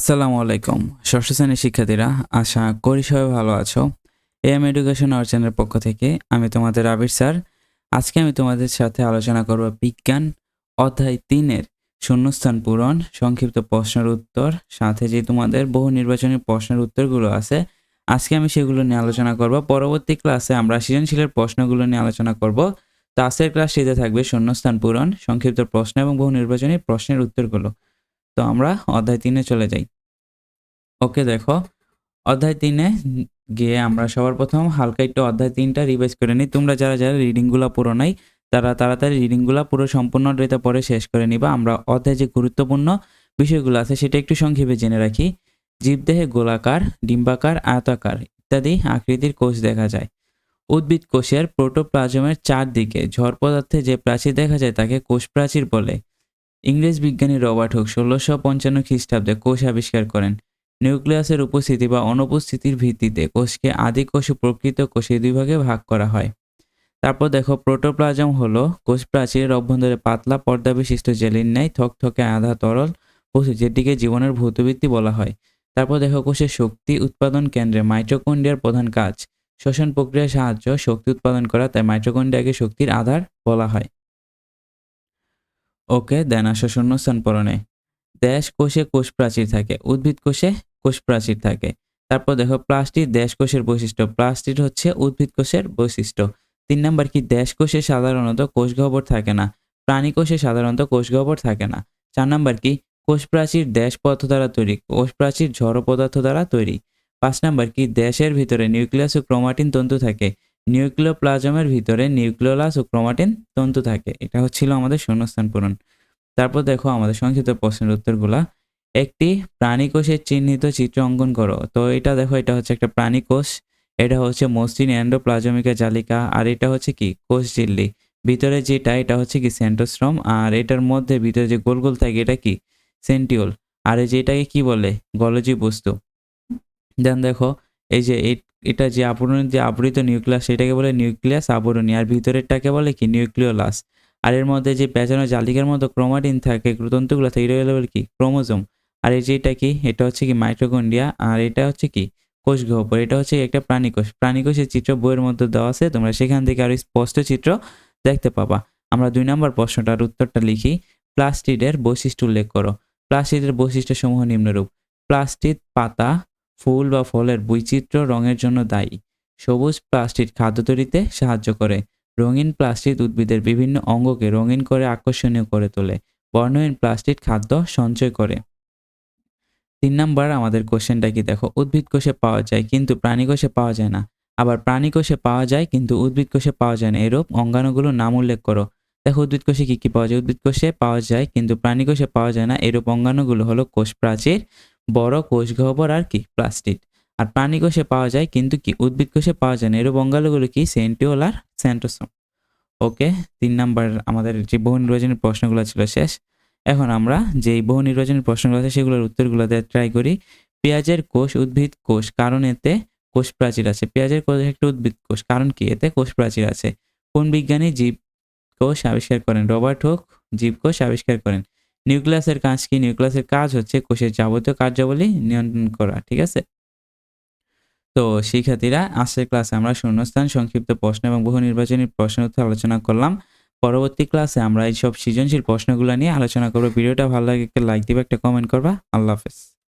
আসসালামু আলাইকুম। ষষ্ঠ শ্রেণির শিক্ষার্থীরা, আশা করি সবাই ভালো আছো। এম এডুকেশন চ্যানেলের পক্ষ থেকে আমি তোমাদের আবির স্যার। আজকে আমি তোমাদের সাথে আলোচনা করব বিজ্ঞান অধ্যায় তিনের শূন্যস্থান পূরণ, সংক্ষিপ্ত প্রশ্নের উত্তর, সাথে যে তোমাদের বহু নির্বাচনী প্রশ্নের উত্তরগুলো আছে, আজকে আমি সেগুলো নিয়ে আলোচনা করব। পরবর্তী ক্লাসে আমরা সৃজনশীলের প্রশ্নগুলো নিয়ে আলোচনা করব। তো আজকের ক্লাসটিতে থাকবে শূন্যস্থান পূরণ, সংক্ষিপ্ত প্রশ্ন এবং বহু নির্বাচনী প্রশ্নের উত্তরগুলো। তো আমরা অধ্যায় তিনে চলে যাই। ওকে, দেখো। অধ্যায় তিনে গিয়ে আমরা সবার প্রথম হালকা একটু অধ্যায় তিনটা রিভাইজ করে নিই। তোমরা যারা যারা রিডিংগুলো পুরো নাই, তারা তাড়াতাড়ি রিডিংগুলো পুরো সম্পূর্ণ ডেটা পরে শেষ করে নিবা। আমরা অধ্যায় যে গুরুত্বপূর্ণ বিষয়গুলো আছে সেটা একটু সংক্ষেপে জেনে রাখি। জীবদেহে গোলাকার, ডিম্বাকার, আয়তাকার ইত্যাদি আকৃতির কোষ দেখা যায়। উদ্ভিদ কোষের প্রোটোপ্লাজমের চারদিকে ঝড় পদার্থে যে প্রাচীর দেখা যায় তাকে কোষ প্রাচীর বলে। ইংরেজ বিজ্ঞানী রবার্ট হুক ষোলোশো পঞ্চান্ন খ্রিস্টাব্দে কোষ আবিষ্কার করেন। নিউক্লিয়াসের উপস্থিতি বা অনুপস্থিতির ভিত্তিতে কোষকে আদি কোষ প্রকৃত কোষে দুই ভাগে ভাগ করা হয়। তারপর দেখো, প্রোটোপ্লাজম হলো কোষ প্রাচীরের অভ্যন্তরে পাতলা পর্দা বিশিষ্ট জেলির ন্যায় থকথকে আধা তরল বস্তু যেটিকে জীবনের ভৌতবৃত্তি বলা হয়। তারপর দেখো, কোষের শক্তি উৎপাদন কেন্দ্রে মাইটোকন্ড্রিয়ার প্রধান কাজ। শ্বসন প্রক্রিয়ার সাহায্য শক্তি উৎপাদন করা, তাই মাইটোকন্ড্রিয়াকে শক্তির আধার বলা হয়। ওকে দেন আসো শূন্যস্থান পূরণে। দেশ কোষে কোষ প্রাচীর থাকে, উদ্ভিদ কোষে কোষ প্রাচীর থাকে। তারপর দেখো প্লাস্টিক দেশ কোষের বৈশিষ্ট্য। প্লাস্টিক হচ্ছে উদ্ভিদ কোষের বৈশিষ্ট্য। তিন নম্বর কি, দেশ কোষে সাধারণত কোষ গহ্বর থাকে না। প্রাণী কোষে সাধারণত কোষ গহ্বর থাকে না। চার নম্বর কি, কোষ প্রাচীর দেশ পদার্থ দ্বারা তৈরি, কোষ প্রাচীর জড় পদার্থ দ্বারা তৈরি। পাঁচ নম্বর কি, দেশের ভিতরে নিউক্লিয়াস ও ক্রোমাটিন তন্তু থাকে। নিউক্লিওপ্লাজমের ভিতরে নিউক্লিওলাস ও ক্রোমাটিন তন্তু থাকে। এটা হচ্ছিল আমাদের শূন্যস্থান পূরণ। তারপর দেখো আমাদের সংক্ষিপ্ত প্রশ্নের উত্তরগুলা। একটি প্রাণী কোষের চিহ্নিত চিত্র অঙ্কন করো। তো এটা দেখো, এটা হচ্ছে একটা প্রাণী কোষ এটা হচ্ছে মসৃণ অ্যান্ডোপ্লাজমিকা জালিকা। আর এটা হচ্ছে কি? কোষ ঝিল্লি। ভিতরে যেটা, এটা হচ্ছে কি সেন্টোস্ট্রম আর এটার মধ্যে ভিতরে যে গোল গোল থাকে, এটা কি? সেন্টিওল। আর এই যে কি বলে? গলজি বস্তু। দেন দেখো এই যে এটা যে আবরণের যে আবৃত নিউক্লিয়াস, সেটাকে বলে নিউক্লিয়াস আবরণী। আর ভিতরেরটাকে বলে কি? নিউক্লিওলাস। আর এর মধ্যে যে পেঁচানো জালিকার মতো ক্রোমাটিন থাকে তন্তুগুলো থাকে এটা হলো কি? ক্রোমোজোম। আর এই যে এটা কি? এটা হচ্ছে কি? মাইটোকন্ডিয়া আর এটা হচ্ছে কি? কোষ গহ্বর এটা হচ্ছে একটা প্রাণীকোষ। প্রাণীকোষের চিত্র বইয়ের মধ্যে দেওয়া আছে। তোমরা সেখান থেকে আরও স্পষ্ট চিত্র দেখতে পাবা। আমরা দুই নম্বর প্রশ্নটার উত্তরটা লিখি। প্লাস্টিডের বৈশিষ্ট্য উল্লেখ করো। প্লাস্টিডের বৈশিষ্ট্য সমূহ নিম্নরূপ। প্লাস্টিড পাতা ফুল বা ফলের বৈচিত্র্য রঙের জন্য দায়ী। সবুজ প্লাস্টিক খাদ্য তৈরিতে সাহায্য করে। রঙিন প্লাস্টিক উদ্ভিদের বিভিন্ন অঙ্গকে রঙিন করে আকর্ষণীয় করে তোলে। বর্ণহীন প্লাস্টিক খাদ্য সঞ্চয় করে। তিন নাম্বার, আমাদের কোশ্চেনটা কি? দেখো, উদ্ভিদ কোষে পাওয়া যায় কিন্তু প্রাণী কোষে পাওয়া যায় না। আবার প্রাণী কোষে পাওয়া যায় কিন্তু উদ্ভিদ কোষে পাওয়া যায় না। এরূপ অঙ্গাণুগুলোর নাম উল্লেখ করো। দেখো, উদ্ভিদ কোষে কি কি পাওয়া যায়? উদ্ভিদ কোষে পাওয়া যায় কিন্তু প্রাণী কোষে পাওয়া যায় না। এরূপ অঙ্গাণুগুলো হলো কোষ প্রাচীর বড় কোষ গহ্বর আর কি? প্লাস্টিক আর প্রাণী কোষে পাওয়া যায়, কিন্তু কি? উদ্ভিদ কোষে পাওয়া যায় না। এরূপ বঙ্গালগুলো কি? সেন্টিওল আর সেন্টোসোম ওকে, তিন নাম্বার আমাদের যে বহু নির্বাচনের প্রশ্নগুলো ছিল শেষ। এখন আমরা যেই বহু নির্বাচনের প্রশ্নগুলো আছে, সেগুলোর উত্তরগুলো ট্রাই করি। পেঁয়াজের কোষ উদ্ভিদ কোষ, কারণ এতে কোষ প্রাচীর আছে। পেঁয়াজের কোষ একটা উদ্ভিদ কোষ, কারণ কি? এতে কোষ প্রাচীর আছে। কোন বিজ্ঞানী জীব কোষ আবিষ্কার করেন? রবার্ট হোক জীবকোষ আবিষ্কার করেন। নিউক্লিয়াসের কাজ কি? নিউক্লিয়াসের কাজ হচ্ছে কোষের যাবতীয় কার্যাবলী নিয়ন্ত্রণ করা, ঠিক আছে? তো শিক্ষার্থীরা, আজকের ক্লাসে আমরা শূন্যস্থান, সংক্ষিপ্ত প্রশ্ন এবং বহু নির্বাচনী প্রশ্ন উত্তর আলোচনা করলাম। পরবর্তী ক্লাসে আমরা এইসব সৃজনশীল প্রশ্নগুলো নিয়ে আলোচনা করব। ভিডিওটা ভালো লাগে, একটা লাইক দিবে, একটা কমেন্ট করবা। আল্লাহ হাফেজ।